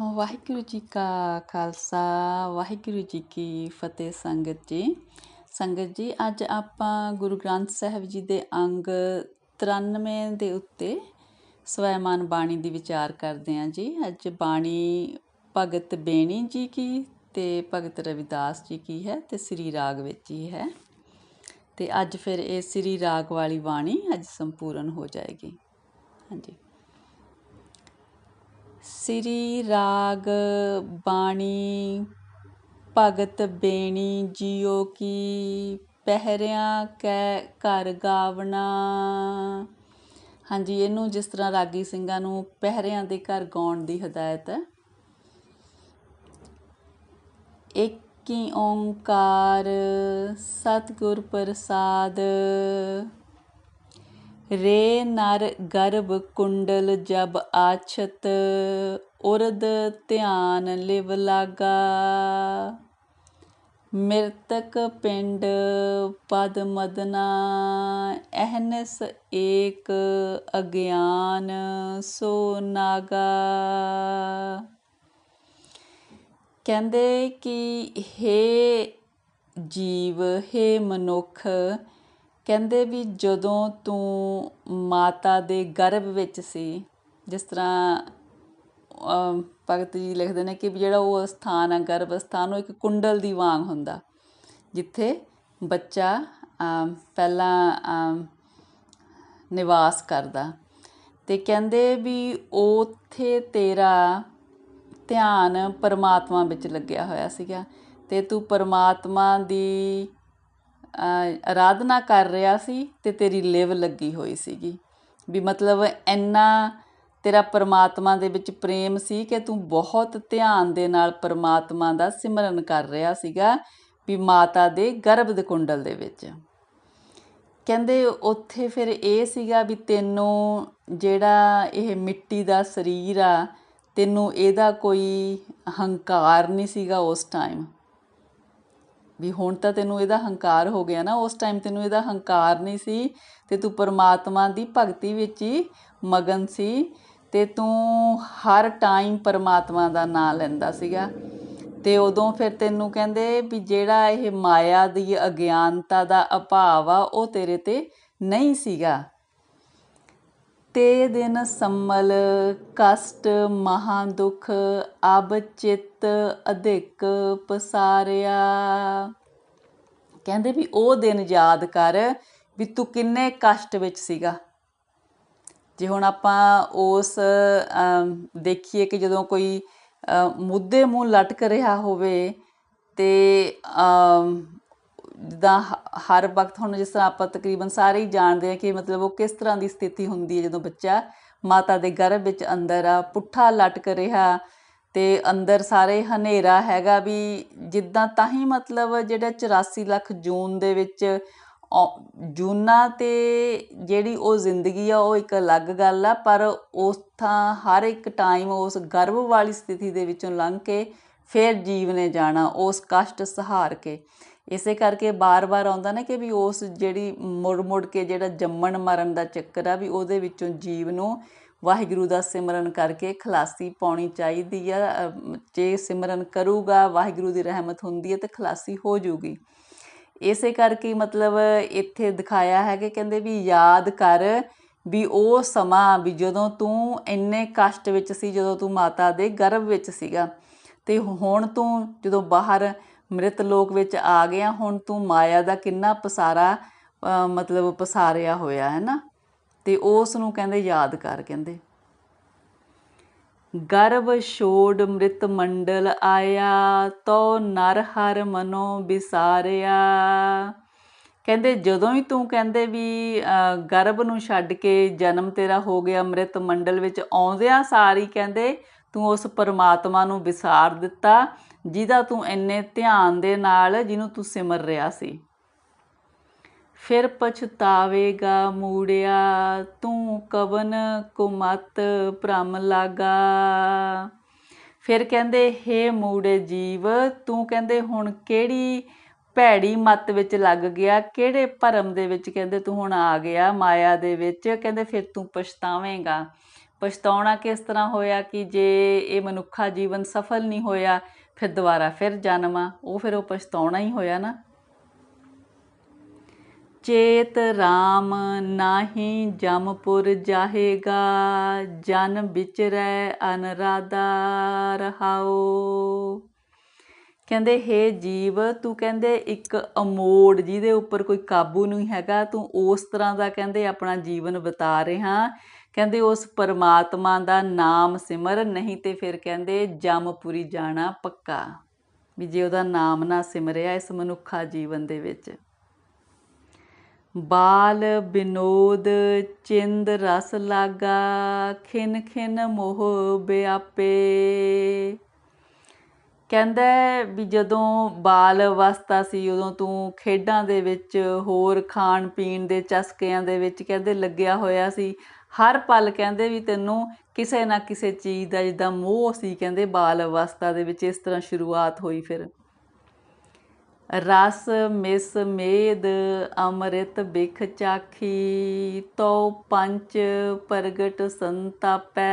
ਵਾਹਿਗੁਰੂ ਜੀ ਕਾ ਖਾਲਸਾ, ਵਾਹਿਗੁਰੂ ਜੀ ਕੀ ਫਤਿਹ ਸੰਗਤ ਜੀ। ਸੰਗਤ ਜੀ, ਅੱਜ ਆਪਾਂ ਗੁਰੂ ਗ੍ਰੰਥ ਸਾਹਿਬ ਜੀ ਦੇ ਅੰਗ 93 ਦੇ ਉੱਤੇ ਸਵੈਮਾਨ ਬਾਣੀ ਦੀ ਵਿਚਾਰ ਕਰਦੇ ਹਾਂ ਜੀ। ਅੱਜ ਬਾਣੀ ਭਗਤ ਬੇਣੀ ਜੀ ਕੀ ਤੇ ਭਗਤ ਰਵਿਦਾਸ ਜੀ ਕੀ ਹੈ ਤੇ ਸ੍ਰੀ ਰਾਗ ਵਿੱਚ ਹੀ ਹੈ। ਤੇ ਅੱਜ ਫਿਰ ਇਹ ਸ੍ਰੀ ਰਾਗ ਵਾਲੀ ਬਾਣੀ ਅੱਜ ਸੰਪੂਰਨ ਹੋ ਜਾਏਗੀ। ਹਾਂਜੀ। ਸ੍ਰੀ ਰਾਗ ਬਾਣੀ, ਭਗਤ ਬੇਣੀ ਜਿਉ ਕੀ ਪਹਿਰਿਆਂ ਕੈ ਘਰ ਗਾਵਣਾ। ਹਾਂਜੀ, ਇਹਨੂੰ ਜਿਸ ਤਰ੍ਹਾਂ ਰਾਗੀ ਸਿੰਘਾਂ ਨੂੰ ਪਹਿਰਿਆਂ ਦੇ ਘਰ ਗਾਉਣ ਦੀ ਹਦਾਇਤ ਹੈ। ਏਕੀ ਓੰਕਾਰ ਸਤਿਗੁਰ ਪ੍ਰਸਾਦ ਰੇ ਨਰ ਗਰਭ ਕੁੰਡਲ ਜਬ ਆਛਤ, ਉਰਦ ਧਿਆਨ ਲਿਵ ਲਾਗਾ। ਮਿਰਤਕ ਪਿੰਡ ਪਦ ਮਦਨਾ, ਅਹਨਸ ਏਕ ਅਗਿਆਨ ਸੋ ਨਾਗਾ। ਕਹਿੰਦੇ ਕਿ ਹੇ ਜੀਵ, ਹੇ ਮਨੁੱਖ ਕਹਿੰਦੇ ਵੀ ਜਦੋਂ ਤੂੰ ਮਾਤਾ ਦੇ ਗਰਭ ਵਿੱਚ ਸੀ, ਜਿਸ ਤਰ੍ਹਾਂ ਭਗਤ ਜੀ ਲਿਖਦੇ ਨੇ ਕਿ ਜਿਹੜਾ ਉਹ ਸਥਾਨ ਆ ਗਰਭ ਸਥਾਨ ਉਹ ਇੱਕ ਕੁੰਡਲ ਦੀ ਵਾਂਗ ਹੁੰਦਾ, ਜਿੱਥੇ ਬੱਚਾ ਪਹਿਲਾਂ ਨਿਵਾਸ ਕਰਦਾ। ਤੇ ਕਹਿੰਦੇ ਵੀ ਉਥੇ ਤੇਰਾ ਧਿਆਨ ਪਰਮਾਤਮਾ ਵਿੱਚ ਲੱਗਿਆ ਹੋਇਆ ਸੀਗਾ, ਤੇ ਤੂੰ ਪਰਮਾਤਮਾ ਦੀ ਅਰਾਧਨਾ ਕਰ ਰਿਹਾ ਸੀ ਤੇ ਤੇਰੀ ਲਿਵ ਲੱਗੀ ਹੋਈ ਸੀਗੀ। ਵੀ ਮਤਲਬ ਇੰਨਾ ਤੇਰਾ ਪਰਮਾਤਮਾ ਦੇ ਵਿੱਚ ਪ੍ਰੇਮ ਸੀ ਕਿ ਤੂੰ ਬਹੁਤ ਧਿਆਨ ਦੇ ਨਾਲ ਪਰਮਾਤਮਾ ਦਾ ਸਿਮਰਨ ਕਰ ਰਿਹਾ ਸੀਗਾ ਵੀ ਮਾਤਾ ਦੇ ਗਰਭ ਦੇ ਕੁੰਡਲ ਦੇ ਵਿੱਚ। ਕਹਿੰਦੇ ਉੱਥੇ ਫਿਰ ਇਹ ਸੀਗਾ ਵੀ ਤੈਨੂੰ ਜਿਹੜਾ ਇਹ ਮਿੱਟੀ ਦਾ ਸਰੀਰ ਆ, ਤੈਨੂੰ ਇਹਦਾ ਕੋਈ ਹੰਕਾਰ ਨਹੀਂ ਸੀਗਾ ਉਸ ਟਾਈਮ ਵੀ ਹੁਣ ਤਾਂ ਤੈਨੂੰ ਇਹਦਾ ਹੰਕਾਰ ਹੋ ਗਿਆ ਨਾ, ਉਸ ਟਾਈਮ ਤੈਨੂੰ ਇਹਦਾ ਹੰਕਾਰ ਨਹੀਂ ਸੀ ਤੇ ਤੂੰ ਪਰਮਾਤਮਾ ਦੀ ਭਗਤੀ ਵਿੱਚ ਹੀ ਮਗਨ ਸੀ ਤੇ ਤੂੰ ਹਰ ਟਾਈਮ ਪਰਮਾਤਮਾ ਦਾ ਨਾਮ ਲੈਂਦਾ ਸੀਗਾ। ਤੇ ਉਦੋਂ ਫਿਰ ਤੈਨੂੰ ਕਹਿੰਦੇ ਵੀ ਜਿਹੜਾ ਇਹ ਮਾਇਆ ਦੀ ਅਗਿਆਨਤਾ ਦਾ ਅਭਾਵ ਆ, ਉਹ ਤੇਰੇ ਤੇ ਨਹੀਂ ਸੀਗਾ। ਤੇ ਦਿਨ ਸੰਮਲ, ਕਸ਼ਟ, ਮਹਾ ਦੁਖ ਅਬ ਚਿੱਤ ਅਧਿਕ ਪਸਾਰਿਆ। ਕਹਿੰਦੇ ਵੀ ਉਹ ਦਿਨ ਯਾਦ ਕਰ ਵੀ ਤੂੰ ਕਿੰਨੇ ਕਸ਼ਟ ਵਿੱਚ ਸੀਗਾ। ਜੇ ਹੁਣ ਆਪਾਂ ਉਸ ਦੇਖੀਏ ਕਿ ਜਦੋਂ ਕੋਈ ਮੁੱਦੇ ਮੂੰਹ ਲਟਕ ਰਿਹਾ ਹੋਵੇ ਤੇ ਜਿੱਦਾਂ ਹਰ ਵਕਤ ਹੁਣ ਜਿਸ ਤਰ੍ਹਾਂ ਆਪਾਂ ਤਕਰੀਬਨ ਸਾਰੇ ਹੀ ਜਾਣਦੇ ਆ ਕਿ ਮਤਲਬ ਉਹ ਕਿਸ ਤਰ੍ਹਾਂ ਦੀ ਸਥਿਤੀ ਹੁੰਦੀ ਹੈ ਜਦੋਂ ਬੱਚਾ ਮਾਤਾ ਦੇ ਗਰਭ ਵਿੱਚ ਅੰਦਰ ਆ, ਪੁੱਠਾ ਲਟਕ ਰਿਹਾ ਤੇ ਅੰਦਰ ਸਾਰੇ ਹਨੇਰਾ ਹੈਗਾ ਵੀ ਜਿੱਦਾਂ ਤਾਂ ਹੀ ਮਤਲਬ ਜਿਹੜਾ 84 ਲੱਖ ਜੂਨ ਦੇ ਵਿੱਚ ਜੂਨਾ ਤੇ ਜਿਹੜੀ ਉਹ ਜ਼ਿੰਦਗੀ ਆ, ਉਹ ਇੱਕ ਅਲੱਗ ਗੱਲ ਆ, ਪਰ ਉਸ ਥਾਂ ਹਰ ਇੱਕ ਟਾਈਮ ਉਸ ਗਰਭ ਵਾਲੀ ਸਥਿਤੀ ਦੇ ਵਿੱਚੋਂ ਲੰਘ ਕੇ ਫਿਰ ਜੀਵ ਨੇ ਜਾਣਾ, ਉਸ ਕਸ਼ਟ ਸਹਾਰ ਕੇ। ਇਸੇ ਕਰਕੇ ਬਾਰ-ਬਾਰ ਆਉਂਦਾ ਨਾ ਕਿ ਵੀ ਉਸ ਜਿਹੜੀ ਮੁੜ-ਮੁੜ ਕੇ ਜਿਹੜਾ ਜੰਮਣ ਮਰਨ ਦਾ ਚੱਕਰ ਆ ਵੀ ਉਹਦੇ ਵਿੱਚੋਂ ਜੀਵ ਨੂੰ ਵਾਹਿਗੁਰੂ ਦਾ ਸਿਮਰਨ ਕਰਕੇ ਖਲਾਸੀ ਪਾਉਣੀ ਚਾਹੀਦੀ ਆ। ਜੇ ਸਿਮਰਨ ਕਰੂਗਾ, ਵਾਹਿਗੁਰੂ ਦੀ ਰਹਿਮਤ ਹੁੰਦੀ ਹੈ ਤੇ ਖਲਾਸੀ ਹੋ ਜੂਗੀ। ਇਸੇ ਕਰਕੇ ਮਤਲਬ ਇੱਥੇ ਦਿਖਾਇਆ ਹੈ ਕਿ ਕਹਿੰਦੇ ਵੀ ਯਾਦ ਕਰ ਵੀ ਉਹ ਸਮਾਂ ਵੀ ਜਦੋਂ ਤੂੰ ਇੰਨੇ ਕਸ਼ਟ ਵਿੱਚ ਸੀ, ਜਦੋਂ ਤੂੰ ਮਾਤਾ ਦੇ ਗਰਭ ਵਿੱਚ ਸੀਗਾ, ਤੇ ਹੁਣ ਤੂੰ ਜਦੋਂ ਬਾਹਰ ਮ੍ਰਿਤ ਲੋਕ ਵਿੱਚ ਆ ਗਿਆ ਹੁਣ ਤੂੰ ਮਾਇਆ ਦਾ ਕਿੰਨਾ ਪਸਾਰਾ ਮਤਲਬ ਪਸਾਰਿਆ ਹੋਇਆ, ਹੈ ਨਾ? ਤੇ ਉਸ ਨੂੰ ਕਹਿੰਦੇ ਯਾਦ ਕਰ, ਕਹਿੰਦੇ। ਗਰਭ ਛੋੜ ਮ੍ਰਿਤ ਮੰਡਲ ਆਇਆ, ਤੋ ਨਰ ਹਰ ਮਨੋ ਵਿਸਾਰਿਆ। ਕਹਿੰਦੇ, ਜਦੋਂ ਹੀ ਤੂੰ ਕਹਿੰਦੇ ਵੀ ਗਰਭ ਨੂੰ ਛੱਡ ਕੇ ਜਨਮ ਤੇਰਾ ਹੋ ਗਿਆ ਮ੍ਰਿਤ ਮੰਡਲ ਵਿੱਚ, ਆਉਂਦਿਆਂ ਸਾਰੀ ਕਹਿੰਦੇ, ਤੂੰ ਉਸ ਪਰਮਾਤਮਾ ਨੂੰ ਵਿਸਾਰ ਦਿੱਤਾ। ਜਿਹਦਾ ਤੂੰ ਇੰਨੇ ਧਿਆਨ ਦੇ ਨਾਲ ਜਿਹਨੂੰ ਤੂੰ ਸਿਮਰ ਰਿਹਾ ਸੀ। ਫਿਰ ਪਛਤਾਵੇਗਾ ਮੂੜਿਆ, ਤੂੰ ਕਵਨ ਕੁਮਤ ਭ੍ਰਮ ਲਾਗਾ। ਫਿਰ ਕਹਿੰਦੇ, ਹੇ ਮੂੜੇ ਜੀਵ, ਤੂੰ ਕਹਿੰਦੇ, ਹੁਣ ਕਿਹੜੀ ਭੈੜੀ ਮਤ ਵਿੱਚ ਲੱਗ ਗਿਆ? ਕਿਹੜੇ ਭਰਮ ਦੇ ਵਿੱਚ ਕਹਿੰਦੇ, ਤੂੰ ਹੁਣ ਆ ਗਿਆ ਮਾਇਆ ਦੇ ਵਿੱਚ? ਕਹਿੰਦੇ, ਫਿਰ ਤੂੰ ਪਛਤਾਵੇਂਗਾ। ਪਛਤਾਉਣਾ ਕਿਸ ਤਰ੍ਹਾਂ ਹੋਇਆ ਕਿ ਜੇ ਇਹ ਮਨੁੱਖਾ ਜੀਵਨ ਸਫਲ ਨਹੀਂ ਹੋਇਆ ਫਿਰ ਦੁਬਾਰਾ ਫਿਰ ਜਨਮ ਆ, ਉਹ ਫਿਰ ਉਹ ਪਛਤਾਉਣਾ ਹੀ ਹੋਇਆ ਨਾ। ਚੇਤ RAM ਨਾਹੀ ਜਮਪੁਰ ਜਾਹੇਗਾ, ਜਨ ਵਿਚਰੈ ਅਨਰਾਧਾ ਰਹਾਓ ਕਹਿੰਦੇ, ਹੇ ਜੀਵ, ਤੂੰ ਕਹਿੰਦੇ ਇੱਕ ਅਮੋੜ ਜਿਹਦੇ ਉੱਪਰ ਕੋਈ ਕਾਬੂ ਨਹੀਂ ਹੈਗਾ, ਤੂੰ ਉਸ ਤਰ੍ਹਾਂ ਦਾ ਕਹਿੰਦੇ ਆਪਣਾ ਜੀਵਨ ਬਿਤਾ ਰਿਹਾ। ਕਹਿੰਦੇ ਉਸ ਪਰਮਾਤਮਾ ਦਾ ਨਾਮ ਸਿਮਰ, ਨਹੀਂ ਤੇ ਫਿਰ ਕਹਿੰਦੇ ਜਮਪੁਰੀ ਜਾਣਾ ਪੱਕਾ। ਵੀ ਜੇ ਉਹਦਾ ਨਾਮ ਨਾ ਸਿਮਰਿਆ ਇਸ ਮਨੁੱਖਾ ਜੀਵਨ ਦੇ ਵਿੱਚ। ਬਾਲ ਬਿਨੋਦ, ਚਿੰਦ ਰਸ ਲਾਗਾ, ਖਿਨ ਖਿਨ ਮੋਹ ਬਿਆਪੇ। ਕਹਿੰਦਾ ਵੀ ਜਦੋਂ ਬਾਲ ਅਵਸਥਾ ਸੀ, ਉਦੋਂ ਤੂੰ ਖੇਡਾਂ ਦੇ ਵਿੱਚ ਹੋਰ ਖਾਣ ਪੀਣ ਦੇ ਚਸਕਿਆਂ ਦੇ ਵਿੱਚ ਕਹਿੰਦੇ ਲੱਗਿਆ ਹੋਇਆ ਸੀ। ਹਰ ਪਲ ਕਹਿੰਦੇ ਵੀ ਤੈਨੂੰ ਕਿਸੇ ਨਾ ਕਿਸੇ ਚੀਜ਼ ਦਾ, ਜਿੱਦਾਂ ਮੋਹ ਸੀ ਕਹਿੰਦੇ ਬਾਲ ਅਵਸਥਾ ਦੇ ਵਿੱਚ ਇਸ ਤਰ੍ਹਾਂ ਸ਼ੁਰੂਆਤ ਹੋਈ ਫਿਰ। ਰਸ, ਮਿਸ, ਮੇਦ, ਅੰਮ੍ਰਿਤ, ਬਿਖ ਚਾਖੀ ਤੋ ਪੰਚ, ਪ੍ਰਗਟ ਸੰਤਾਪੈ।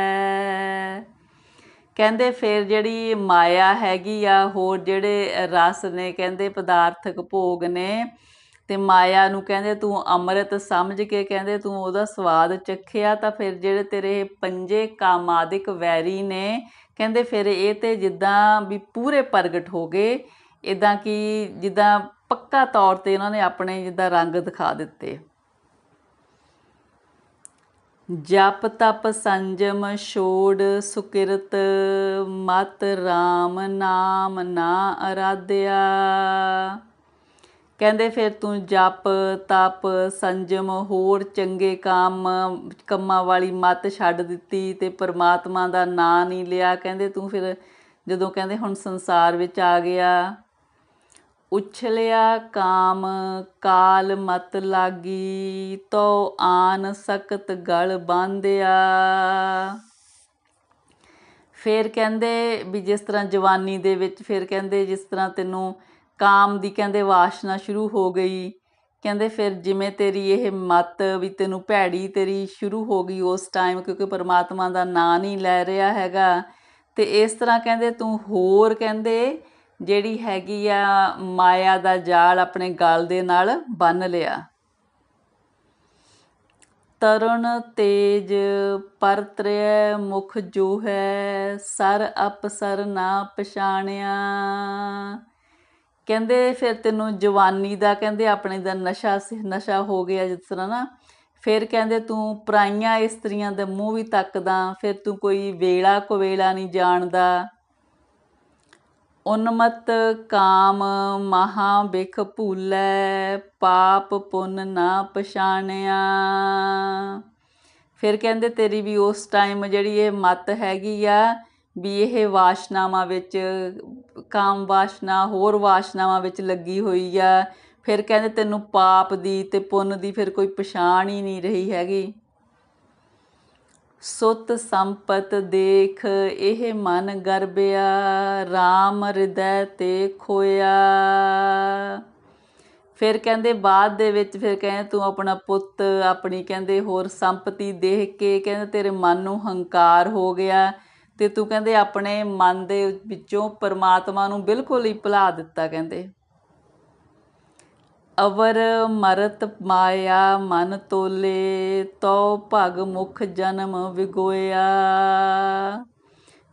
ਕਹਿੰਦੇ ਫਿਰ ਜਿਹੜੀ ਮਾਇਆ ਹੈਗੀ ਆ, ਹੋਰ ਜਿਹੜੇ ਰਸ ਨੇ ਕਹਿੰਦੇ ਪਦਾਰਥਕ ਭੋਗ ਨੇ ਤੇ ਮਾਇਆ ਨੂੰ ਕਹਿੰਦੇ ਤੂੰ ਅੰਮ੍ਰਿਤ ਸਮਝ ਕੇ ਕਹਿੰਦੇ ਤੂੰ ਉਹਦਾ ਸਵਾਦ ਚੱਖਿਆ ਤਾਂ ਫਿਰ ਜਿਹੜੇ ਤੇਰੇ ਪੰਜੇ ਕਾਮਾਦਿਕ ਵੈਰੀ ਨੇ, ਕਹਿੰਦੇ ਫਿਰ ਇਹ ਤੇ ਜਿੱਦਾਂ ਵੀ ਪੂਰੇ ਪ੍ਰਗਟ ਹੋ ਗਏ ਇਦਾਂ ਕਿ ਜਿੱਦਾਂ ਪੱਕਾ ਤੌਰ ਤੇ ਇਹਨਾਂ ਨੇ ਆਪਣੇ ਜਿੱਦਾਂ ਰੰਗ ਦਿਖਾ ਦਿੱਤੇ। ਜਪ ਤਪ ਸੰਜਮ ਛੋੜ ਸੁਕਿਰਤ, ਮਤ RAM ਨਾਮ ਨਾ ਅਰਾਧਿਆ। ਕਹਿੰਦੇ ਫਿਰ ਤੂੰ ਜਪ, ਤਪ, ਸੰਜਮ, ਹੋਰ ਚੰਗੇ ਕੰਮ, ਕੰਮਾਂ ਵਾਲੀ ਮਤ ਛੱਡ ਦਿੱਤੀ ਤੇ ਪਰਮਾਤਮਾ ਦਾ ਨਾਂ ਨਹੀਂ ਲਿਆ। ਕਹਿੰਦੇ ਤੂੰ ਫਿਰ ਜਦੋਂ ਕਹਿੰਦੇ ਹੁਣ ਸੰਸਾਰ ਵਿੱਚ ਆ ਗਿਆ, ਉਛਲਿਆ ਕਾਮ, ਕਾਲ ਮਤ ਲਾਗੀ ਤੋ ਆਨ ਸਕਤ ਗਲ ਬਾਂਧਿਆ। ਫਿਰ ਕਹਿੰਦੇ ਵੀ ਜਿਸ ਤਰ੍ਹਾਂ ਜਵਾਨੀ ਦੇ ਵਿੱਚ, ਫਿਰ ਕਹਿੰਦੇ ਜਿਸ ਤਰ੍ਹਾਂ ਤੈਨੂੰ ਕਾਮ ਦੀ ਕਹਿੰਦੇ ਵਾਸ਼ਨਾ ਸ਼ੁਰੂ ਹੋ ਗਈ। ਕਹਿੰਦੇ ਫਿਰ ਜਿਵੇਂ ਤੇਰੀ ਇਹ ਮਤ ਵੀ ਤੈਨੂੰ ਭੈੜੀ ਤੇਰੀ ਸ਼ੁਰੂ ਹੋ ਗਈ ਉਸ ਟਾਈਮ ਕਿਉਂਕਿ ਪਰਮਾਤਮਾ ਦਾ ਨਾਂ ਨਹੀਂ ਲੈ ਰਿਹਾ ਹੈਗਾ। ਤੇ ਇਸ ਤਰ੍ਹਾਂ ਕਹਿੰਦੇ ਤੂੰ ਹੋਰ ਕਹਿੰਦੇ ਜਿਹੜੀ ਹੈਗੀ ਆ ਮਾਇਆ ਦਾ ਜਾਲ ਆਪਣੇ ਗਲ ਦੇ ਨਾਲ ਬੰਨ ਲਿਆ। ਤਰੁਣ ਤੇਜ ਪਰਤ੍ਰੈ ਮੁਖ ਜੋ ਹੈ ਸਰ ਅਪਸਰ ਨਾ ਪਛਾਣਿਆ। ਕਹਿੰਦੇ ਫਿਰ ਤੈਨੂੰ ਜਵਾਨੀ ਦਾ, ਕਹਿੰਦੇ ਆਪਣੇ ਦਾ ਨਸ਼ਾ ਨਸ਼ਾ ਹੋ ਗਿਆ ਜਿਸ ਤਰ੍ਹਾਂ ਨਾ। ਫਿਰ ਕਹਿੰਦੇ ਤੂੰ ਪਰਾਈਆਂ ਇਸਤਰੀਆਂ ਦੇ ਮੂੰਹ ਵੀ ਤੱਕਦਾ, ਫਿਰ ਤੂੰ ਕੋਈ ਵੇਲਾ ਕੋਵੇਲਾ ਨਹੀਂ ਜਾਣਦਾ। ਉਨਮਤ ਕਾਮ ਮਹਾ ਬਿਖ ਭੂਲੇ, ਪਾਪ ਪੁੰਨ ਨਾ ਪਛਾਣਿਆ। ਫਿਰ ਕਹਿੰਦੇ ਤੇਰੀ ਵੀ ਉਸ ਟਾਈਮ ਜਿਹੜੀ ਇਹ ਮਤ ਹੈਗੀ ਆ ਵੀ ਇਹ ਵਾਸ਼ਨਾਵਾਂ ਵਿੱਚ, ਕਾਮ ਵਾਸ਼ਨਾ, ਹੋਰ ਵਾਸ਼ਨਾਵਾਂ ਵਿੱਚ ਲੱਗੀ ਹੋਈ ਆ। ਫਿਰ ਕਹਿੰਦੇ ਤੈਨੂੰ ਪਾਪ ਦੀ ਤੇ ਪੁੰਨ ਦੀ ਫਿਰ ਕੋਈ ਪਛਾਣ ਹੀ ਨਹੀਂ ਰਹੀ ਹੈਗੀ। ਸੁਤ ਸੰਪਤ ਦੇਖ, ਇਹ ਮਨ ਗਰਬਿਆ RAM ਹਿਰਦੈ ਤੇ ਖੋਇਆ। ਫਿਰ ਕਹਿੰਦੇ ਬਾਅਦ ਦੇ ਵਿੱਚ, ਫਿਰ ਕਹਿੰਦੇ ਤੂੰ ਆਪਣਾ ਪੁੱਤ, ਆਪਣੀ ਕਹਿੰਦੇ ਹੋਰ ਸੰਪਤੀ ਦੇਖ ਕੇ, ਕਹਿੰਦੇ ਤੇਰੇ ਮਨ ਨੂੰ ਹੰਕਾਰ ਹੋ ਗਿਆ। ਤੇ ਤੂੰ ਕਹਿੰਦੇ ਆਪਣੇ ਮਨ ਦੇ ਵਿੱਚੋਂ ਪਰਮਾਤਮਾ ਨੂੰ ਬਿਲਕੁਲ ਹੀ ਭੁਲਾ ਦਿੱਤਾ ਕਹਿੰਦੇ। ਅਵਰ ਮਰਤ ਮਾਇਆ ਮਨ ਤੋਲੇ ਤੋ ਭਗ ਮੁਖ ਜਨਮ ਵਿਗੋਇਆ।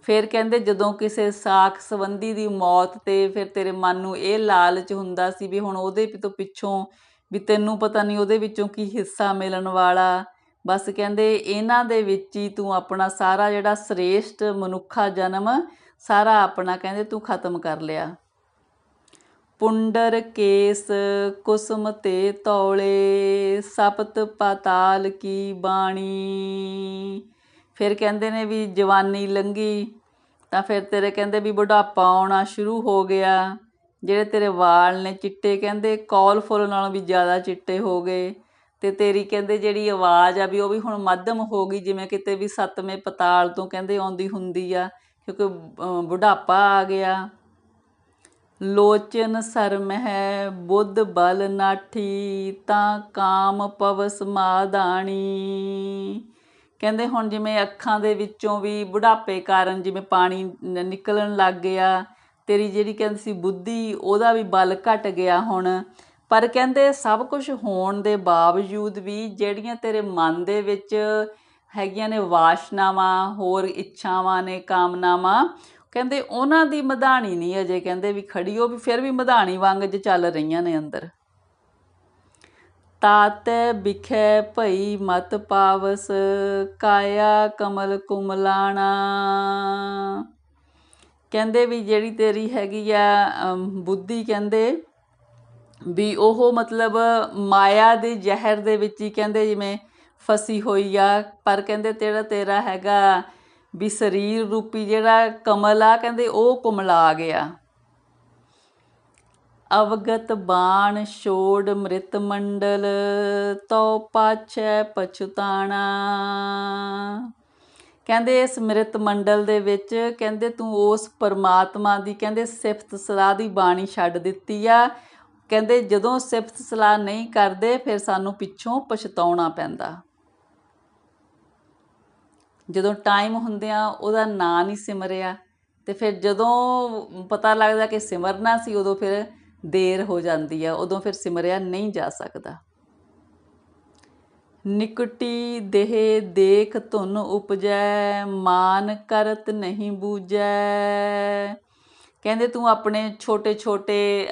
ਫਿਰ ਕਹਿੰਦੇ ਜਦੋਂ ਕਿਸੇ ਸਾਖ ਸੰਬੰਧੀ ਦੀ ਮੌਤ ਤੇ ਫਿਰ ਤੇਰੇ ਮਨ ਨੂੰ ਇਹ ਲਾਲਚ ਹੁੰਦਾ ਸੀ ਵੀ ਹੁਣ ਉਹਦੇ ਤੋਂ ਪਿੱਛੋਂ ਵੀ ਤੈਨੂੰ ਪਤਾ ਨਹੀਂ ਉਹਦੇ ਵਿੱਚੋਂ ਕੀ ਹਿੱਸਾ ਮਿਲਣ ਵਾਲਾ। ਬਸ ਕਹਿੰਦੇ ਇਹਨਾਂ ਦੇ ਵਿੱਚ ਹੀ ਤੂੰ ਆਪਣਾ ਸਾਰਾ ਜਿਹੜਾ ਸ੍ਰੇਸ਼ਟ ਮਨੁੱਖਾ ਜਨਮ, ਸਾਰਾ ਆਪਣਾ ਕਹਿੰਦੇ ਤੂੰ ਖਤਮ ਕਰ ਲਿਆ। ਪੁੰਡਰ ਕੇਸ, ਕੁਸਮ ਤੇ ਤੌਲੇ, ਸਪਤ ਪਾਤਾਲ ਕੀ ਬਾਣੀ। ਫਿਰ ਕਹਿੰਦੇ ਨੇ ਵੀ ਜਵਾਨੀ ਲੰਗੀ ਤਾਂ ਫਿਰ ਤੇਰੇ ਕਹਿੰਦੇ ਵੀ ਬੁਢਾਪਾ ਆਉਣਾ ਸ਼ੁਰੂ ਹੋ ਗਿਆ। ਜਿਹੜੇ ਤੇਰੇ ਵਾਲ ਨੇ ਚਿੱਟੇ ਕਹਿੰਦੇ ਕੌਲ ਫੁੱਲ ਨਾਲੋਂ ਵੀ ਜ਼ਿਆਦਾ ਚਿੱਟੇ ਹੋ ਗਏ। ਅਤੇ ਤੇਰੀ ਕਹਿੰਦੇ ਜਿਹੜੀ ਆਵਾਜ਼ ਆ ਵੀ ਉਹ ਵੀ ਹੁਣ ਮੱਧਮ ਹੋ ਗਈ, ਜਿਵੇਂ ਕਿਤੇ ਵੀ ਸੱਤਵੇਂ ਪਤਾਲ ਤੋਂ ਕਹਿੰਦੇ ਆਉਂਦੀ ਹੁੰਦੀ ਆ, ਕਿਉਂਕਿ ਬੁਢਾਪਾ ਆ ਗਿਆ। ਲੋਚਨ ਸਰਮ ਹੈ ਬੁੱਧ ਬਲ ਨਾਠੀ, ਤਾਂ ਕਾਮ ਪਵ ਸਮਾਦਾਣੀ ਕਹਿੰਦੇ ਹੁਣ ਜਿਵੇਂ ਅੱਖਾਂ ਦੇ ਵਿੱਚੋਂ ਵੀ ਬੁਢਾਪੇ ਕਾਰਨ ਜਿਵੇਂ ਪਾਣੀ ਨਿਕਲਣ ਲੱਗ ਗਿਆ, ਤੇਰੀ ਜਿਹੜੀ ਕਹਿੰਦੀ ਸੀ ਬੁੱਧੀ, ਉਹਦਾ ਵੀ ਬਲ ਘਟ ਗਿਆ ਹੁਣ। ਪਰ ਕਹਿੰਦੇ ਸਭ ਕੁਝ ਹੋਣ ਦੇ ਬਾਵਜੂਦ ਵੀ ਜਿਹੜੀਆਂ ਤੇਰੇ ਮਨ ਦੇ ਵਿੱਚ ਹੈਗੀਆਂ ਨੇ ਵਾਸ਼ਨਾਵਾਂ, ਹੋਰ ਇੱਛਾਵਾਂ ਨੇ, ਕਾਮਨਾਵਾਂ, ਕਹਿੰਦੇ ਉਹਨਾਂ ਦੀ ਮਧਾਣੀ ਨਹੀਂ ਅਜੇ। ਕਹਿੰਦੇ ਵੀ ਖੜੀ ਉਹ ਵੀ ਫਿਰ ਵੀ ਮਧਾਣੀ ਵਾਂਗ ਜ ਚੱਲ ਰਹੀਆਂ ਨੇ ਅੰਦਰ। ਤਾਤੈ ਬਿਖੈ ਭਈ ਮਤ ਪਾਵਸ, ਕਾਇਆ ਕਮਲ ਕੁਮਲਾਣਾ। ਕਹਿੰਦੇ ਵੀ ਜਿਹੜੀ ਤੇਰੀ ਹੈਗੀ ਆ ਬੁੱਧੀ ਕਹਿੰਦੇ ਵੀ ਉਹ ਮਤਲਬ ਮਾਇਆ ਦੇ ਜ਼ਹਿਰ ਦੇ ਵਿੱਚ ਹੀ ਕਹਿੰਦੇ ਜਿਵੇਂ ਫਸੀ ਹੋਈ ਆ, ਪਰ ਕਹਿੰਦੇ ਤੇਰਾ ਤੇਰਾ ਹੈਗਾ ਵੀ ਸਰੀਰ ਰੂਪੀ ਜਿਹੜਾ ਕਮਲ ਆ, ਕਹਿੰਦੇ ਉਹ ਕੁਮਲਾ ਗਿਆ। ਅਵਗਤ ਬਾਣ ਛੋੜ ਮ੍ਰਿਤ ਮੰਡਲ ਤੋ ਪਾਛੈ ਪਛੁਤਾਣਾ। ਕਹਿੰਦੇ ਇਸ ਮ੍ਰਿਤ ਮੰਡਲ ਦੇ ਵਿੱਚ ਕਹਿੰਦੇ ਤੂੰ ਉਸ ਪਰਮਾਤਮਾ ਦੀ, ਕਹਿੰਦੇ ਸਿਫਤ ਸਲਾਹ ਦੀ ਬਾਣੀ ਛੱਡ ਦਿੱਤੀ ਆ ਕਹਿੰਦੇ ਜਦੋਂ ਸਿਫਤ ਸਲਾਹ ਨਹੀਂ ਕਰਦੇ, ਫਿਰ ਸਾਨੂੰ ਪਿੱਛੋਂ ਪਛਤਾਉਣਾ ਪੈਂਦਾ। ਜਦੋਂ ਟਾਈਮ ਹੁੰਦਿਆਂ ਉਹਦਾ ਨਾਂ ਨਹੀਂ ਸਿਮਰਿਆ ਤੇ ਫਿਰ ਜਦੋਂ ਪਤਾ ਲੱਗਦਾ ਕਿ ਸਿਮਰਨਾ ਸੀ, ਉਦੋਂ ਫਿਰ ਦੇਰ ਹੋ ਜਾਂਦੀ ਆ, ਉਦੋਂ ਫਿਰ ਸਿਮਰਿਆ ਨਹੀਂ ਜਾ ਸਕਦਾ। ਨਿਕਟੀ ਦੇਹ ਦੇਖ ਧੁਨ ਉਪਜੈ, ਮਾਨ ਕਰਤ ਨਹੀਂ ਬੂਜੈ ਕਹਿੰਦੇ ਤੂੰ ਆਪਣੇ ਛੋਟੇ ਛੋਟੇ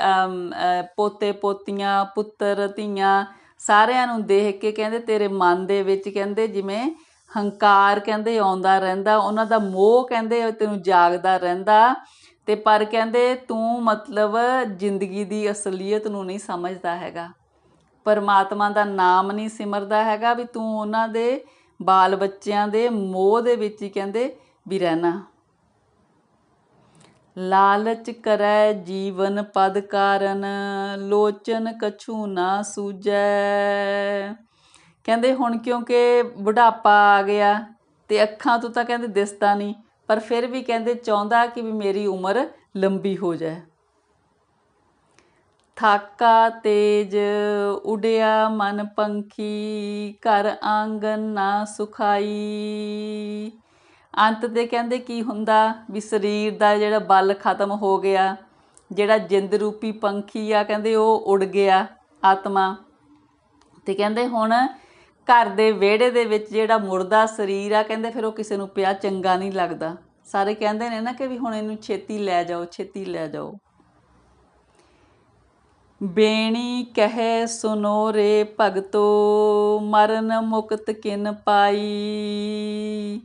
ਪੋਤੇ ਪੋਤੀਆਂ, ਪੁੱਤਰ ਧੀਆਂ ਸਾਰਿਆਂ ਨੂੰ ਦੇਖ ਕੇ ਕਹਿੰਦੇ ਤੇਰੇ ਮਨ ਦੇ ਵਿੱਚ ਕਹਿੰਦੇ ਜਿਵੇਂ ਹੰਕਾਰ ਕਹਿੰਦੇ ਆਉਂਦਾ ਰਹਿੰਦਾ, ਉਹਨਾਂ ਦਾ ਮੋਹ ਕਹਿੰਦੇ ਤੈਨੂੰ ਜਾਗਦਾ ਰਹਿੰਦਾ। ਤੇ ਪਰ ਕਹਿੰਦੇ ਤੂੰ ਮਤਲਬ ਜ਼ਿੰਦਗੀ ਦੀ ਅਸਲੀਅਤ ਨੂੰ ਨਹੀਂ ਸਮਝਦਾ ਹੈਗਾ। ਪਰਮਾਤਮਾ ਦਾ ਨਾਮ ਨਹੀਂ ਸਿਮਰਦਾ ਹੈਗਾ ਵੀ ਤੂੰ ਉਹਨਾਂ ਦੇ ਬਾਲ ਬੱਚਿਆਂ ਦੇ ਮੋਹ ਦੇ ਵਿੱਚ ਹੀ ਕਹਿੰਦੇ ਵੀ ਰਹਿਣਾ। ਲਾਲਚ ਕਰੈ ਜੀਵਨ ਪਦ ਕਾਰਨ, ਲੋਚਨ ਕਛੂ ਨਾ ਸੂਜੈ ਕਹਿੰਦੇ ਹੁਣ ਕਿਉਂਕਿ ਬੁਢਾਪਾ ਆ ਗਿਆ ਤੇ ਅੱਖਾਂ ਤੋਂ ਤਾਂ ਕਹਿੰਦੇ ਦਿਸਦਾ ਨਹੀਂ, ਪਰ ਫਿਰ ਵੀ ਕਹਿੰਦੇ ਚਾਹੁੰਦਾ ਕਿ ਵੀ ਮੇਰੀ ਉਮਰ ਲੰਬੀ ਹੋ ਜਾਏ। ਥਾਕਾ ਤੇਜ ਉਡਿਆ ਮਨ ਪੰਖੀ, ਘਰ ਆਂਗਨ ਨਾ ਸੁਖਾਈ। ਅੰਤ ਦੇ ਕਹਿੰਦੇ ਕੀ ਹੁੰਦਾ? ਵੀ ਸਰੀਰ ਦਾ ਜਿਹੜਾ ਬਲ ਖਤਮ ਹੋ ਗਿਆ, ਜਿਹੜਾ ਜਿੰਦ ਰੂਪੀ ਪੰਖੀ ਆ, ਕਹਿੰਦੇ ਉਹ ਉੱਡ ਗਿਆ ਆਤਮਾ। ਤੇ ਕਹਿੰਦੇ ਹੁਣ ਘਰ ਦੇ ਵਿਹੜੇ ਦੇ ਵਿੱਚ ਜਿਹੜਾ ਮੁਰਦਾ ਸਰੀਰ ਆ, ਕਹਿੰਦੇ ਫਿਰ ਉਹ ਕਿਸੇ ਨੂੰ ਪਿਆ ਚੰਗਾ ਨਹੀਂ ਲੱਗਦਾ। ਸਾਰੇ ਕਹਿੰਦੇ ਨੇ ਨਾ ਕਿ ਵੀ ਹੁਣ ਇਹਨੂੰ ਛੇਤੀ ਲੈ ਜਾਓ, ਛੇਤੀ ਲੈ ਜਾਓ। ਬੇਣੀ ਕਹੇ ਸੁਨੋ ਰੇ ਭਗਤੋ, ਮਰਨ ਮੁਕਤ ਕਿਨ ਪਾਈ।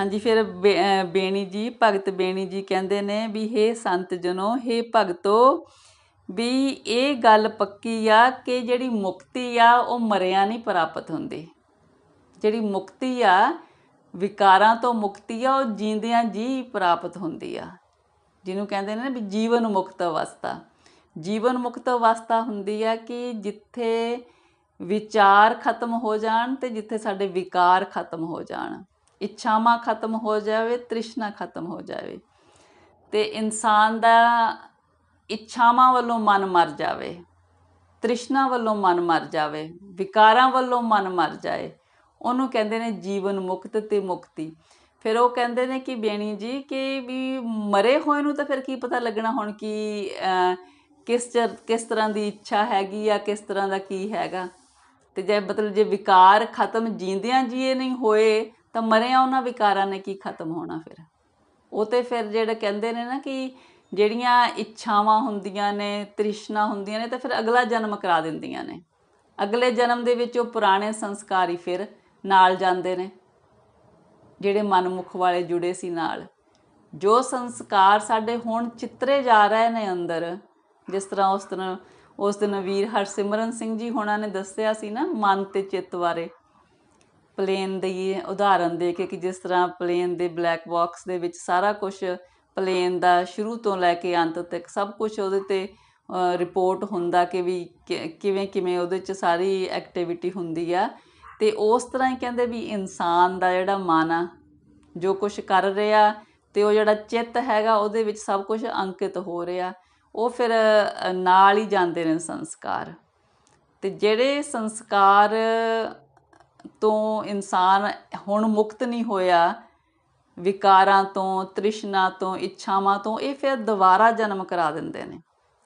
ਹਾਂਜੀ, ਫਿਰ ਬੇ- ਬੇਣੀ ਜੀ, ਭਗਤ ਬੇਣੀ ਜੀ ਕਹਿੰਦੇ ਨੇ ਵੀ, ਹੇ ਸੰਤ ਜਨੋ, ਹੇ ਭਗਤੋ, ਵੀ ਇਹ ਗੱਲ ਪੱਕੀ ਆ ਕਿ ਜਿਹੜੀ ਮੁਕਤੀ ਆ, ਉਹ ਮਰਿਆ ਨਹੀਂ ਪ੍ਰਾਪਤ ਹੁੰਦੀ। ਜਿਹੜੀ ਮੁਕਤੀ ਆ, ਵਿਕਾਰਾਂ ਤੋਂ ਮੁਕਤੀ ਆ, ਉਹ ਜੀਂਦਿਆਂ ਜੀ ਪ੍ਰਾਪਤ ਹੁੰਦੀ ਆ। ਜਿਹਨੂੰ ਕਹਿੰਦੇ ਨੇ ਨਾ ਵੀ ਜੀਵਨ ਮੁਕਤ ਅਵਸਥਾ। ਜੀਵਨ ਮੁਕਤ ਅਵਸਥਾ ਹੁੰਦੀ ਆ ਕਿ ਜਿੱਥੇ ਵਿਚਾਰ ਖਤਮ ਹੋ ਜਾਣ ਤੇ ਜਿੱਥੇ ਸਾਡੇ ਵਿਕਾਰ ਖਤਮ ਹੋ ਜਾਣ। ਇੱਛਾਵਾਂ ਖਤਮ ਹੋ ਜਾਵੇ, ਤ੍ਰਿਸ਼ਨਾ ਖਤਮ ਹੋ ਜਾਵੇ। ਤੇ ਇਨਸਾਨ ਦਾ ਇੱਛਾਵਾਂ ਵੱਲੋਂ ਮਨ ਮਰ ਜਾਵੇ, ਤ੍ਰਿਸ਼ਨਾ ਵੱਲੋਂ ਮਨ ਮਰ ਜਾਵੇ, ਵਿਕਾਰਾਂ ਵੱਲੋਂ ਮਨ ਮਰ ਜਾਏ, ਉਹਨੂੰ ਕਹਿੰਦੇ ਨੇ ਜੀਵਨ ਮੁਕਤ ਤੇ ਮੁਕਤੀ। ਫਿਰ ਉਹ ਕਹਿੰਦੇ ਨੇ ਕਿ ਬੇਣੀ ਜੀ ਕਿ ਵੀ ਮਰੇ ਹੋਏ ਨੂੰ ਤਾਂ ਫਿਰ ਕੀ ਪਤਾ ਲੱਗਣਾ ਹੁਣ ਕਿ ਕਿਸ ਚ- ਕਿਸ ਤਰ੍ਹਾਂ ਦੀ ਇੱਛਾ ਹੈਗੀ ਆ, ਕਿਸ ਤਰ੍ਹਾਂ ਦਾ ਕੀ ਹੈਗਾ। ਤੇ ਜੇ ਮਤਲਬ ਜੇ ਵਿਕਾਰ ਖਤਮ ਜੀਂਦਿਆਂ ਜੀਏ ਨਹੀਂ ਹੋਏ ਤਾਂ ਮਰਿਆ ਉਹਨਾਂ ਵਿਕਾਰਾਂ ਨੇ ਕੀ ਖਤਮ ਹੋਣਾ ਫਿਰ? ਉਹ ਤੇ ਫਿਰ ਜਿਹੜੇ ਕਹਿੰਦੇ ਨੇ ਨਾ ਕਿ ਜਿਹੜੀਆਂ ਇੱਛਾਵਾਂ ਹੁੰਦੀਆਂ ਨੇ, ਤ੍ਰਿਸ਼ਨਾ ਹੁੰਦੀਆਂ ਨੇ, ਤਾਂ ਫਿਰ ਅਗਲਾ ਜਨਮ ਕਰਾ ਦਿੰਦੀਆਂ ਨੇ। ਅਗਲੇ ਜਨਮ ਦੇ ਵਿੱਚ ਉਹ ਪੁਰਾਣੇ ਸੰਸਕਾਰ ਹੀ ਫਿਰ ਨਾਲ ਜਾਂਦੇ ਨੇ, ਜਿਹੜੇ ਮਨਮੁਖ ਵਾਲੇ ਜੁੜੇ ਸੀ ਨਾਲ। ਜੋ ਸੰਸਕਾਰ ਸਾਡੇ ਹੁਣ ਚਿੱਤਰੇ ਜਾ ਰਹੇ ਨੇ ਅੰਦਰ, ਜਿਸ ਤਰ੍ਹਾਂ ਉਸ ਦਿਨ ਉਸ ਦਿਨ ਵੀਰ ਹਰਸਿਮਰਨ ਸਿੰਘ ਜੀ ਹੋਣਾ ਨੇ ਦੱਸਿਆ ਸੀ ਨਾ, ਮਨ ਤੇ ਚਿੱਤ ਬਾਰੇ। ਪਲੇਨ ਦੀ ਉਦਾਹਰਨ ਦੇ ਕੇ ਕਿ ਜਿਸ ਤਰ੍ਹਾਂ ਪਲੇਨ ਦੇ ਬਲੈਕ ਬਾਕਸ ਦੇ ਵਿੱਚ ਸਾਰਾ ਕੁਝ ਪਲੇਨ ਦਾ ਸ਼ੁਰੂ ਤੋਂ ਲੈ ਕੇ ਅੰਤ ਤੱਕ ਸਭ ਕੁਝ ਉਹਦੇ ਤੇ ਰਿਪੋਰਟ ਹੁੰਦਾ ਕਿ ਵੀ ਕਿ- ਕਿਵੇਂ ਕਿਵੇਂ ਉਹਦੇ ਚ ਸਾਰੀ ਐਕਟੀਵਿਟੀ ਹੁੰਦੀ ਆ। ਤੇ ਉਸ ਤਰ੍ਹਾਂ ਹੀ ਕਹਿੰਦੇ ਵੀ ਇਨਸਾਨ ਦਾ ਜਿਹੜਾ ਮਨ ਆ, ਜੋ ਕੁਝ ਕਰ ਰਿਹਾ ਤੇ ਉਹ ਜਿਹੜਾ ਚਿੱਤ ਹੈਗਾ ਉਹਦੇ ਵਿੱਚ ਸਭ ਕੁਝ ਅੰਕਿਤ ਹੋ ਰਿਹਾ, ਉਹ ਫਿਰ ਨਾਲ ਹੀ ਜਾਂਦੇ ਨੇ ਸੰਸਕਾਰ। ਤੇ ਜਿਹੜੇ ਸੰਸਕਾਰ ਤੋਂ ਇਨਸਾਨ ਹੁਣ ਮੁਕਤ ਨਹੀਂ ਹੋਇਆ, ਵਿਕਾਰਾਂ ਤੋਂ, ਤ੍ਰਿਸ਼ਨਾ ਤੋਂ, ਇੱਛਾਵਾਂ ਤੋਂ, ਇਹ ਫਿਰ ਦੁਬਾਰਾ ਜਨਮ ਕਰਾ ਦਿੰਦੇ ਨੇ।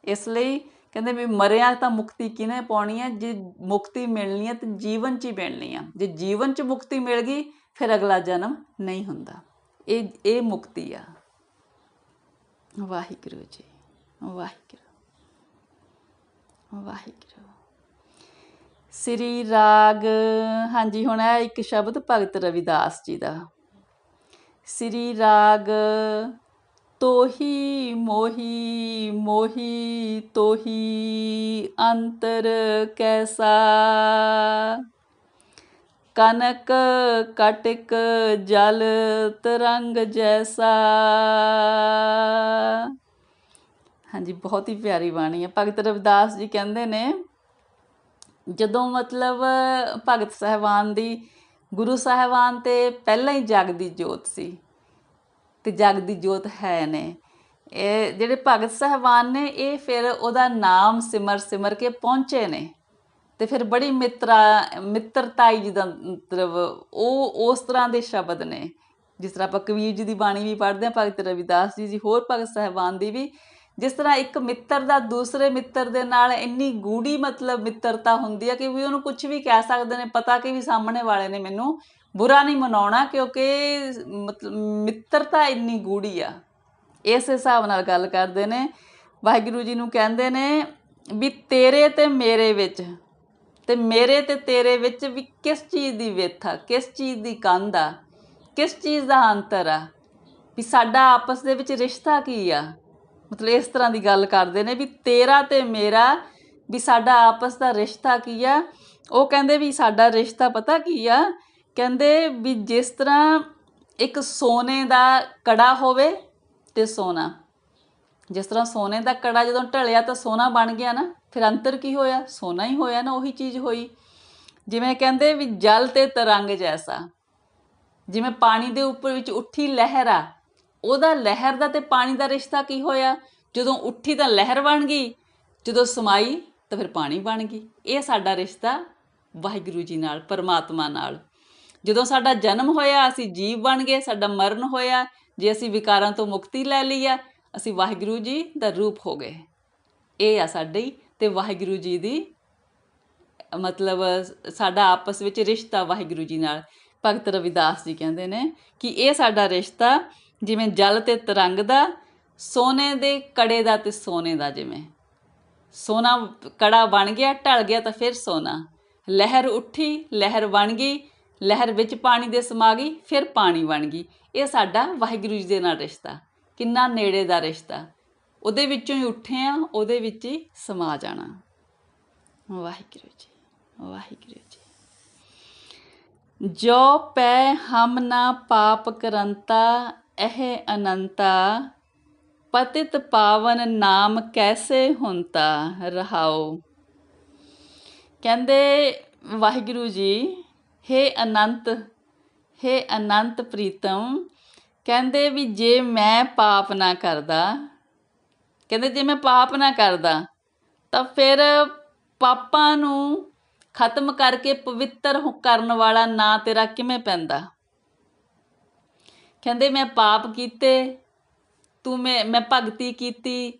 ਇਸ ਲਈ ਕਹਿੰਦੇ ਵੀ ਮਰਿਆ ਤਾਂ ਮੁਕਤੀ ਕਿਨੇ ਪਾਉਣੀ ਹੈ? ਜੇ ਮੁਕਤੀ ਮਿਲਣੀ ਹੈ ਤੇ ਜੀਵਨ 'ਚ ਹੀ ਮਿਲਣੀ ਆ। ਜੇ ਜੀਵਨ 'ਚ ਮੁਕਤੀ ਮਿਲ ਗਈ, ਫਿਰ ਅਗਲਾ ਜਨਮ ਨਹੀਂ ਹੁੰਦਾ। ਇਹ ਇਹ ਮੁਕਤੀ ਆ। ਵਾਹਿਗੁਰੂ ਜੀ, ਵਾਹਿਗੁਰੂ ਵਾਹਿਗੁਰੂ। ਸ੍ਰੀ ਰਾਗ, ਹਾਂਜੀ, ਹੁਣ ਇਹ ਇੱਕ ਸ਼ਬਦ ਭਗਤ ਰਵਿਦਾਸ ਜੀ ਦਾ। ਸ੍ਰੀ ਰਾਗ, ਤੋਹੀ, ਮੋਹੀ ਮੋਹੀ, ਤੋਹੀ, ਅੰਤਰ ਕੈਸਾ? ਕਨਕ, ਕਟਕ, ਜਲ, ਤਰੰਗ ਜੈਸਾ। ਹਾਂਜੀ, ਬਹੁਤ ਹੀ ਪਿਆਰੀ ਬਾਣੀ ਹੈ। ਭਗਤ ਰਵਿਦਾਸ ਜੀ ਕਹਿੰਦੇ ਨੇ ਜਦੋਂ ਮਤਲਬ ਭਗਤ ਸਾਹਿਬਾਨ ਦੀ, ਗੁਰੂ ਸਾਹਿਬਾਨ ਤੇ ਪਹਿਲਾਂ ਹੀ ਜਗਦੀ ਜੋਤ ਸੀ ਤੇ ਜਗਦੀ ਜੋਤ ਹੈ ਨੇ। ਇਹ ਜਿਹੜੇ ਭਗਤ ਸਾਹਿਬਾਨ ਨੇ, ਇਹ ਫਿਰ ਉਹਦਾ ਨਾਮ ਸਿਮਰ ਸਿਮਰ ਕੇ ਪਹੁੰਚੇ ਨੇ ਤੇ ਫਿਰ ਬੜੀ ਮਿੱਤਰਾ, ਮਿੱਤਰਤਾਈ ਜੀ ਦਾ ਮਤਲਬ ਉਹ ਉਸ ਤਰ੍ਹਾਂ ਦੇ ਸ਼ਬਦ ਨੇ। ਜਿਸ ਤਰ੍ਹਾਂ ਆਪਾਂ ਕਬੀਰ ਜੀ ਦੀ ਬਾਣੀ ਵੀ ਪੜ੍ਹਦੇ ਹਾਂ, ਭਗਤ ਰਵਿਦਾਸ ਜੀ ਦੀ, ਹੋਰ ਭਗਤ ਸਾਹਿਬਾਨ ਦੀ ਵੀ। ਜਿਸ ਤਰ੍ਹਾਂ ਇੱਕ ਮਿੱਤਰ ਦਾ ਦੂਸਰੇ ਮਿੱਤਰ ਦੇ ਨਾਲ ਇੰਨੀ ਗੂੜੀ ਮਤਲਬ ਮਿੱਤਰਤਾ ਹੁੰਦੀ ਹੈ ਕਿ ਵੀ ਉਹਨੂੰ ਕੁਝ ਵੀ ਕਹਿ ਸਕਦੇ ਨੇ, ਪਤਾ ਕਿ ਵੀ ਸਾਹਮਣੇ ਵਾਲੇ ਨੇ ਮੈਨੂੰ ਬੁਰਾ ਨਹੀਂ ਮਨਾਉਣਾ ਕਿਉਂਕਿ ਮਤਲਬ ਮਿੱਤਰਤਾ ਇੰਨੀ ਗੂੜੀ ਆ। ਇਸ ਹਿਸਾਬ ਨਾਲ ਗੱਲ ਕਰਦੇ ਨੇ, ਵਾਹਿਗੁਰੂ ਜੀ ਨੂੰ ਕਹਿੰਦੇ ਨੇ ਵੀ ਤੇਰੇ ਤੇ ਮੇਰੇ ਵਿੱਚ, ਤੇ ਮੇਰੇ ਤੇ ਤੇਰੇ ਵਿੱਚ ਵੀ ਕਿਸ ਚੀਜ਼ ਦੀ ਵਿਥ ਆ, ਕਿਸ ਚੀਜ਼ ਦੀ ਕੰਧ ਆ, ਕਿਸ ਚੀਜ਼ ਦਾ ਅੰਤਰ ਆ, ਵੀ ਸਾਡਾ ਆਪਸ ਦੇ ਵਿੱਚ ਰਿਸ਼ਤਾ ਕੀ ਆ? ਮਤਲਬ ਇਸ ਤਰ੍ਹਾਂ ਦੀ ਗੱਲ ਕਰਦੇ ਨੇ ਵੀ ਤੇਰਾ ਤੇ ਮੇਰਾ ਵੀ ਸਾਡਾ ਆਪਸ ਦਾ ਰਿਸ਼ਤਾ ਕੀ ਆ? ਉਹ ਕਹਿੰਦੇ ਵੀ ਸਾਡਾ ਰਿਸ਼ਤਾ ਪਤਾ ਕੀ ਆ? ਕਹਿੰਦੇ ਵੀ ਜਿਸ ਤਰ੍ਹਾਂ ਇੱਕ ਸੋਨੇ ਦਾ ਕੜਾ ਹੋਵੇ ਤੇ ਸੋਨਾ। ਜਿਸ ਤਰ੍ਹਾਂ ਸੋਨੇ ਦਾ ਕੜਾ ਜਦੋਂ ਢਲਿਆ ਤਾਂ ਸੋਨਾ ਬਣ ਗਿਆ ਨਾ, ਫਿਰ ਅੰਤਰ ਕੀ ਹੋਇਆ? ਸੋਨਾ ਹੀ ਹੋਇਆ ਨਾ, ਉਹੀ ਚੀਜ਼ ਹੋਈ। ਜਿਵੇਂ ਕਹਿੰਦੇ ਵੀ ਜਲ ਤੇ ਤਰੰਗ ਜੈਸਾ। ਜਿਵੇਂ ਪਾਣੀ ਦੇ ਉੱਪਰ ਵਿੱਚ ਉੱਠੀ ਲਹਿਰ ਆ ਉਹਦਾ ਲਹਿਰ ਦਾ ਤੇ ਪਾਣੀ ਦਾ ਰਿਸ਼ਤਾ ਕੀ ਹੋਇਆ? ਜਦੋਂ ਉੱਠੀ ਤਾਂ ਲਹਿਰ ਬਣ ਗਈ, ਜਦੋਂ ਸਮਾਈ ਤਾਂ ਫਿਰ ਪਾਣੀ ਬਣ ਗਈ। ਇਹ ਸਾਡਾ ਰਿਸ਼ਤਾ ਵਾਹਿਗੁਰੂ ਜੀ ਨਾਲ, ਪਰਮਾਤਮਾ ਨਾਲ। ਜਦੋਂ ਸਾਡਾ ਜਨਮ ਹੋਇਆ, ਅਸੀਂ ਜੀਵ ਬਣ ਗਏ, ਸਾਡਾ ਮਰਨ ਹੋਇਆ, ਜੇ ਅਸੀਂ ਵਿਕਾਰਾਂ ਤੋਂ ਮੁਕਤੀ ਲੈ ਲਈ ਆ, ਅਸੀਂ ਵਾਹਿਗੁਰੂ ਜੀ ਦਾ ਰੂਪ ਹੋ ਗਏ। ਇਹ ਆ ਸਾਡੀ ਤੇ ਵਾਹਿਗੁਰੂ ਜੀ ਦੀ, ਮਤਲਬ ਸਾਡਾ ਆਪਸ ਵਿੱਚ ਰਿਸ਼ਤਾ ਵਾਹਿਗੁਰੂ ਜੀ ਨਾਲ। ਭਗਤ ਰਵਿਦਾਸ ਜੀ ਕਹਿੰਦੇ ਨੇ ਕਿ ਇਹ ਸਾਡਾ ਰਿਸ਼ਤਾ ਜਿਵੇਂ ਜਲ ਤੇ ਤਰੰਗ ਦਾ, ਸੋਨੇ ਦੇ ਕੜੇ ਦਾ ਤੇ ਸੋਨੇ ਦਾ ਜਿਵੇਂ। ਸੋਨਾ ਕੜਾ ਬਣ ਗਿਆ, ਢਲ ਗਿਆ ਤਾਂ ਫਿਰ ਸੋਨਾ। ਲਹਿਰ ਉੱਠੀ, ਲਹਿਰ ਬਣ ਗਈ, ਲਹਿਰ ਵਿੱਚ ਪਾਣੀ ਦੇ ਸਮਾ ਗਈ, ਫਿਰ ਪਾਣੀ ਬਣ ਗਈ। ਇਹ ਸਾਡਾ ਵਾਹਿਗੁਰੂ ਜੀ ਦੇ ਨਾਲ ਰਿਸ਼ਤਾ, ਕਿੰਨਾ ਨੇੜੇ ਦਾ ਰਿਸ਼ਤਾ। ਉਹਦੇ ਵਿੱਚੋਂ ਹੀ ਉੱਠੇ ਆ, ਉਹਦੇ ਵਿੱਚ ਹੀ ਸਮਾ ਜਾਣਾ। ਵਾਹਿਗੁਰੂ ਜੀ ਵਾਹਿਗੁਰੂ ਜੀ। ਜੋ ਪੈ ਹਮ ਨਾ ਪਾਪ ਕਰੰਤਾ ਇਹ ਅਨੰਤਾ, ਪਤਿਤ ਪਾਵਨ ਨਾਮ ਕੈਸੇ ਹੁੰਤਾ ਰਹਾਓ ਕਹਿੰਦੇ, ਵਾਹਿਗੁਰੂ ਜੀ हे ਅਨੰਤ हे ਅਨੰਤ ਪ੍ਰੀਤਮ, ਕਹਿੰਦੇ ਵੀ ਜੇ ਮੈਂ ਪਾਪ ਨਾ ਕਰਦਾ, ਕਹਿੰਦੇ ਜੇ ਮੈਂ ਪਾਪ ਨਾ ਕਰਦਾ, ਤਾਂ ਫਿਰ ਪਾਪਾਂ ਨੂੰ ਖਤਮ ਕਰਕੇ ਪਵਿੱਤਰ ਕਰਨ ਵਾਲਾ ਨਾਂ ਤੇਰਾ ਕਿਵੇਂ ਪੈਂਦਾ? ਕਹਿੰਦੇ, ਮੈਂ ਪਾਪ ਕੀਤੇ, ਤੂੰ ਮੈਂ ਮੈਂ ਭਗਤੀ ਕੀਤੀ।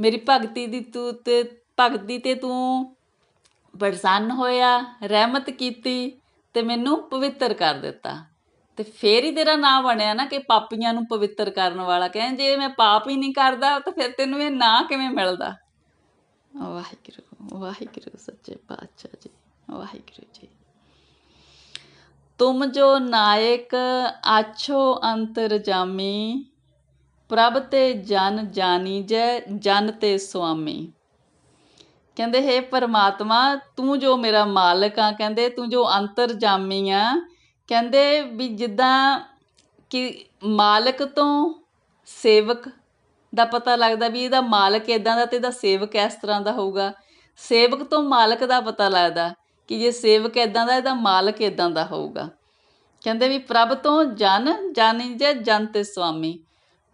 ਮੇਰੀ ਭਗਤੀ ਦੀ ਤੂੰ ਤੇ, ਭਗਤੀ ਤੇ ਤੂੰ ਪ੍ਰਸੰਨ ਹੋਇਆ, ਰਹਿਮਤ ਕੀਤੀ ਤੇ ਮੈਨੂੰ ਪਵਿੱਤਰ ਕਰ ਦਿੱਤਾ। ਤੇ ਫੇਰ ਹੀ ਤੇਰਾ ਨਾਮ ਬਣਿਆ ਨਾ ਕਿ ਪਾਪੀਆਂ ਨੂੰ ਪਵਿੱਤਰ ਕਰਨ ਵਾਲਾ। ਕਹਿੰਦੇ ਜੇ ਮੈਂ ਪਾਪ ਹੀ ਨਹੀਂ ਕਰਦਾ, ਤਾਂ ਫਿਰ ਤੈਨੂੰ ਇਹ ਨਾਂ ਕਿਵੇਂ ਮਿਲਦਾ? ਵਾਹਿਗੁਰੂ ਵਾਹਿਗੁਰੂ, ਸੱਚੇ ਪਾਤਸ਼ਾਹ ਜੀ, ਵਾਹਿਗੁਰੂ ਜੀ। ਤੁਮ ਜੋ ਨਾਇਕ ਆਛੋ ਅੰਤਰ ਜਾਮੀ, ਪ੍ਰਭ ਤੇ ਜਨ ਜਾਨੀ ਜੈ, ਜਨ ਤੇ ਸੁਆਮੀ। ਕਹਿੰਦੇ, ਹੈ ਪਰਮਾਤਮਾ, ਤੂੰ ਜੋ ਮੇਰਾ ਮਾਲਕ ਆ, ਕਹਿੰਦੇ, ਤੂੰ ਜੋ ਅੰਤਰ ਜਾਮੀ ਆ, ਕਹਿੰਦੇ ਵੀ ਜਿੱਦਾਂ ਕਿ ਮਾਲਕ ਤੋਂ ਸੇਵਕ ਦਾ ਪਤਾ ਲੱਗਦਾ ਵੀ ਇਹਦਾ ਮਾਲਕ ਇਦਾਂ ਦਾ ਤੇ ਇਹਦਾ ਸੇਵਕ ਇਸ ਤਰ੍ਹਾਂ ਦਾ ਹੋਊਗਾ। ਸੇਵਕ ਤੋਂ ਮਾਲਕ ਦਾ ਪਤਾ ਲੱਗਦਾ। ਕਿ ਜੇ ਸੇਵਕ ਇਦਾਂ ਦਾ ਇਹਦਾ ਮਾਲਕ ਇਦਾਂ ਦਾ ਹੋਊਗਾ। ਕਹਿੰਦੇ ਵੀ ਪ੍ਰਭ ਤੋਂ ਜਨ ਜਾਣੀ ਜੇ, ਜਨ ਤੇ ਸੁਆਮੀ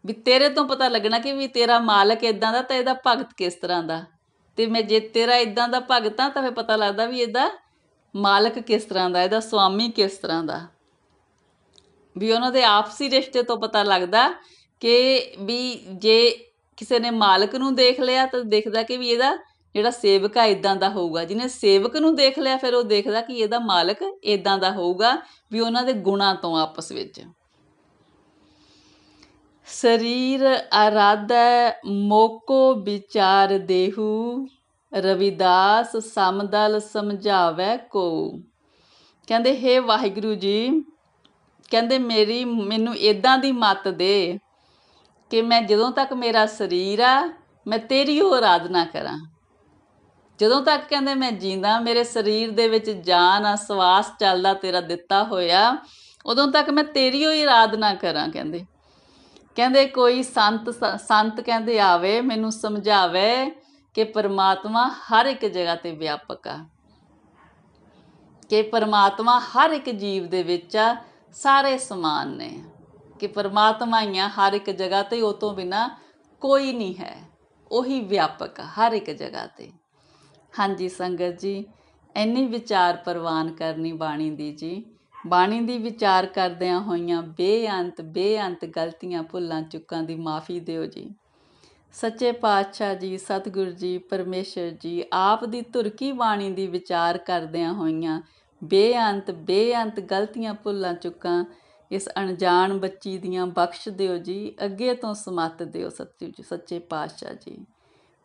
ਵੀ ਤੇਰੇ ਤੋਂ ਪਤਾ ਲੱਗਣਾ ਕਿ ਵੀ ਤੇਰਾ ਮਾਲਕ ਇਦਾਂ ਦਾ ਤੇ ਇਹਦਾ ਭਗਤ ਕਿਸ ਤਰ੍ਹਾਂ ਦਾ? ਤੇ ਮੈਂ ਜੇ ਤੇਰਾ ਇਦਾਂ ਦਾ ਭਗਤ ਆ ਤਾਂ ਫਿਰ ਪਤਾ ਲੱਗਦਾ ਵੀ ਇਹਦਾ ਮਾਲਕ ਕਿਸ ਤਰ੍ਹਾਂ ਦਾ, ਇਹਦਾ ਸੁਆਮੀ ਕਿਸ ਤਰ੍ਹਾਂ ਦਾ। ਵੀ ਉਹਨਾਂ ਦੇ ਆਪਸੀ ਰਿਸ਼ਤੇ ਤੋਂ ਪਤਾ ਲੱਗਦਾ ਕਿ ਵੀ ਜੇ ਕਿਸੇ ਨੇ ਮਾਲਕ ਨੂੰ ਦੇਖ ਲਿਆ ਤਾਂ ਦੇਖਦਾ ਕਿ ਵੀ ਇਹਦਾ ਜਿਹੜਾ ਸੇਵਕ ਆ ਇਦਾਂ ਦਾ ਹੋਊਗਾ। ਜਿਹਨੇ ਸੇਵਕ ਨੂੰ ਦੇਖ ਲਿਆ, ਫਿਰ ਉਹ ਦੇਖਦਾ ਕਿ ਇਹਦਾ ਮਾਲਕ ਇਦਾਂ ਦਾ ਹੋਊਗਾ ਵੀ ਉਹਨਾਂ ਦੇ ਗੁਣਾਂ ਤੋਂ ਆਪਸ ਵਿੱਚ। ਸਰੀਰ ਆਰਾਧੈ, ਮੋਕੋ ਵਿਚਾਰ ਦੇਹੂ, ਰਵਿਦਾਸ ਸਮਦਲ ਸਮਝਾਵੈ ਕੋ। ਕਹਿੰਦੇ हे ਵਾਹਿਗੁਰੂ ਜੀ, ਕਹਿੰਦੇ, ਮੇਰੀ, ਮੈਨੂੰ ਇਦਾਂ ਦੀ ਮੱਤ ਦੇ ਕਿ ਮੈਂ ਜਦੋਂ ਤੱਕ ਮੇਰਾ ਸਰੀਰ ਆ, ਮੈਂ ਤੇਰੀ ਓ ਆਰਾਧਨਾ ਕਰਾਂ। ਜਦੋਂ ਤੱਕ ਕਹਿੰਦੇ ਮੈਂ ਜੀਂਦਾ, ਮੇਰੇ ਸਰੀਰ ਦੇ ਵਿੱਚ ਜਾਨ ਆ, ਸਵਾਸ ਚੱਲਦਾ ਤੇਰਾ ਦਿੱਤਾ ਹੋਇਆ, ਉਦੋਂ ਤੱਕ ਮੈਂ ਤੇਰੀ ਓ ਆਰਾਧਨਾ ਕਰਾਂ ਕਹਿੰਦੇ। ਕਹਿੰਦੇ ਕੋਈ ਸੰਤ ਸੰਤ ਕਹਿੰਦੇ ਆਵੇ, ਮੈਨੂੰ ਸਮਝਾਵੇ ਕਿ ਪਰਮਾਤਮਾ ਹਰ ਇੱਕ ਜਗ੍ਹਾ ਤੇ ਵਿਆਪਕ ਆ। ਕਿ ਪਰਮਾਤਮਾ ਹਰ ਇੱਕ ਜੀਵ ਦੇ ਵਿੱਚ ਆ, ਸਾਰੇ ਸਮਾਨ ਨੇ। ਕਿ ਪਰਮਾਤਮਾ ਹੀ ਆ ਹਰ ਇੱਕ ਜਗ੍ਹਾ ਤੇ, ਉਹ ਤੋਂ ਬਿਨਾ ਕੋਈ ਨਹੀਂ ਹੈ। ਉਹੀ ਵਿਆਪਕ ਆ ਹਰ ਇੱਕ ਜਗ੍ਹਾ ਤੇ। ਹਾਂਜੀ ਸੰਗਤ ਜੀ, ਇੰਨੀ ਵਿਚਾਰ ਪ੍ਰਵਾਨ ਕਰਨੀ ਬਾਣੀ ਦੀ ਜੀ। ਬਾਣੀ ਦੀ ਵਿਚਾਰ ਕਰਦਿਆਂ ਹੋਈਆਂ ਬੇਅੰਤ ਬੇਅੰਤ ਗਲਤੀਆਂ ਭੁੱਲਾਂ ਚੁੱਕਾਂ ਦੀ ਮਾਫੀ ਦਿਓ ਜੀ। ਸੱਚੇ ਪਾਤਸ਼ਾਹ ਜੀ, ਸਤਿਗੁਰ ਜੀ, ਪਰਮੇਸ਼ਰ ਜੀ, ਆਪ ਦੀ ਤੁਰਕੀ ਬਾਣੀ ਦੀ ਵਿਚਾਰ ਕਰਦਿਆਂ ਹੋਈਆਂ ਬੇਅੰਤ ਬੇਅੰਤ ਗਲਤੀਆਂ ਭੁੱਲਾਂ ਚੁੱਕਾਂ, ਇਸ ਅਣਜਾਣ ਬੱਚੀ ਦੀਆਂ ਬਖਸ਼ ਦਿਓ ਜੀ, ਅੱਗੇ ਤੋਂ ਸਮਤ ਦਿਓ ਸੱਚੇ ਸੱਚੇ ਪਾਤਸ਼ਾਹ ਜੀ।